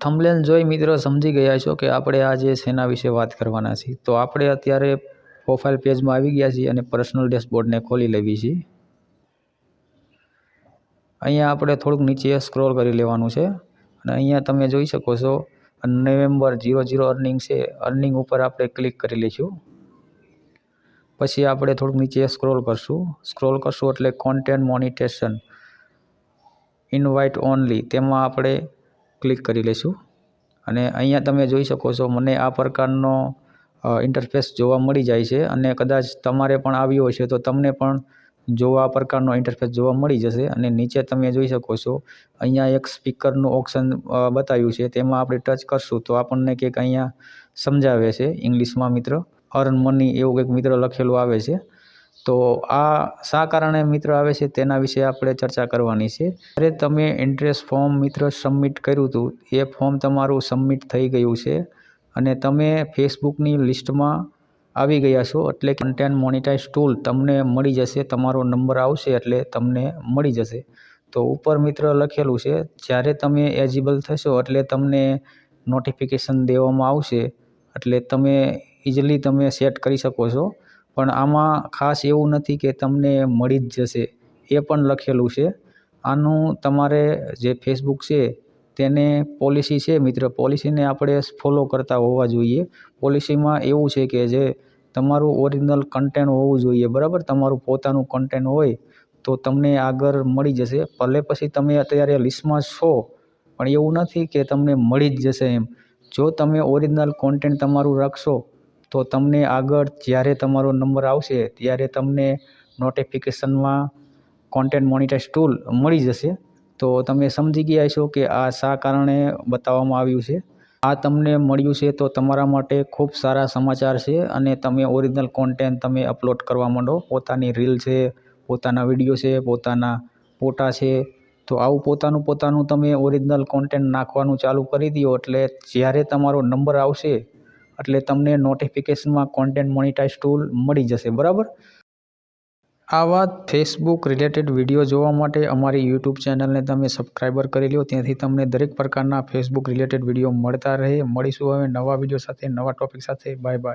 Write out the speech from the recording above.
Thumbnail જોઈ મિત્રો સમજી ગયા છો કે આપણે આજે શેના વિશે વાત કરવાના છીએ, તો આપણે અત્યારે પ્રોફાઇલ પેજમાં આવી ગયા છીએ અને પર્સનલ ડેશબોર્ડને ખોલી લેવી છીએ અહીંયા આપણે થોડુંક નીચે સ્ક્રોલ કરી લેવાનું છે અને અહીંયા તમે જોઈ શકો છો નવેમ્બર જીરો જીરો અર્નિંગ છે અર્નિંગ ઉપર આપણે ક્લિક કરી લઈશું. પછી આપણે થોડુંક નીચે સ્ક્રોલ કરશું સ્ક્રોલ કરશું એટલે કોન્ટેન્ટ મોનિટેશન ઇનવાઇટ ઓનલી તેમાં આપણે ક્લિક કરી લઈશું અને અહીંયા તમે જોઈ શકો છો, મને આ પ્રકારનો ઇન્ટરફેસ જોવા મળી જાય છે. અને કદાચ તમારે પણ આવ્યો હશે તો તમને પણ જોવા આ પ્રકારનો ઇન્ટરફેસ જોવા મળી જશે. અને નીચે તમે જોઈ શકો છો, અહીંયા એક સ્પીકરનું ઓપ્શન બતાવ્યું છે. તેમાં આપણે ટચ કરશું તો આપણને કંઈક અહીંયા સમજાવે છે. ઇંગ્લિશમાં મિત્ર અર્ન મની એવું કંઈક મિત્ર લખેલું આવે છે. તો આ શા કારણે મિત્ર આવે છે તેના વિશે આપણે ચર્ચા કરવાની છે. અરે તમે ઇન્ટરેસ્ટ ફોર્મ મિત્ર સબમિટ કર્યું હતું, એ ફોર્મ તમારું સબમિટ થઈ ગયું છે અને તમે ફેસબુકની લિસ્ટમાં આવી ગયા છો, એટલે કન્ટેન્ટ મોનિટાઇઝ ટૂલ તમને મળી જશે, તમારો નંબર આવશે એટલે તમને મળી જશે. તો ઉપર મિત્ર લખેલું છે, જ્યારે તમે એજિબલ થશો એટલે તમને નોટિફિકેશન દેવામાં આવશે, એટલે તમે ઇઝીલી તમે સેટ કરી શકો છો. પણ આમાં ખાસ એવું નથી કે તમને મળી જ જશે. એ પણ લખેલું છે. આનું તમારે જે ફેસબુક છે, તેને પોલિસી છે મિત્ર પોલિસીને આપણે ફોલો કરતા હોવા જોઈએ. પોલિસીમાં એવું છે કે જે તમારું ઓરિજિનલ કન્ટેન્ટ હોવું જોઈએ, બરાબર? તમારું પોતાનું કન્ટેન્ટ હોય તો તમને આગળ મળી જશે. ભલે પછી તમે અત્યારે લિસ્ટમાં છો, પણ એવું નથી કે તમને મળી જ જશે એમ. જો તમે ઓરિજિનલ કોન્ટેન્ટ તમારું રાખશો તો તમને આગળ જ્યારે તમારો નંબર આવશે, ત્યારે તમને નોટિફિકેશનમાં કોન્ટેન્ટ મોનિટાઇઝ ટૂલ મળી જશે. તો તમે સમજી ગયા છો કે આ શા કારણે બતાવવામાં આવ્યું છે? આ તમને મળ્યું છે તો તમારા માટે ખૂબ સારા સમાચાર છે અને તમે ઓરિજિનલ કોન્ટેન્ટ તમે અપલોડ કરવા માંડો. પોતાની રીલ છે, પોતાના વીડિયો છે, પોતાના ફોટા છે. તો આવું પોતાનું પોતાનું તમે ઓરિજિનલ કોન્ટેન્ટ નાખવાનું ચાલુ કરી દો એટલે જ્યારે તમારો નંબર આવશે એટલે તમને નોટિફિકેશનમાં કોન્ટેન્ટ મોનિટાઇઝ ટૂલ મળી જશે, બરાબર? આવા ફેસબુક રિલેટેડ વીડિયો જોવા માટે અમારી યુટ્યુબ ચેનલને તમે સબસ્ક્રાઈબર કરી લો ત્યાંથી તમને દરેક પ્રકારના ફેસબુક રિલેટેડ વીડિયો મળતા રહે. મળીશું હવે નવા વીડિયો સાથે, નવા ટોપિક સાથે. Bye bye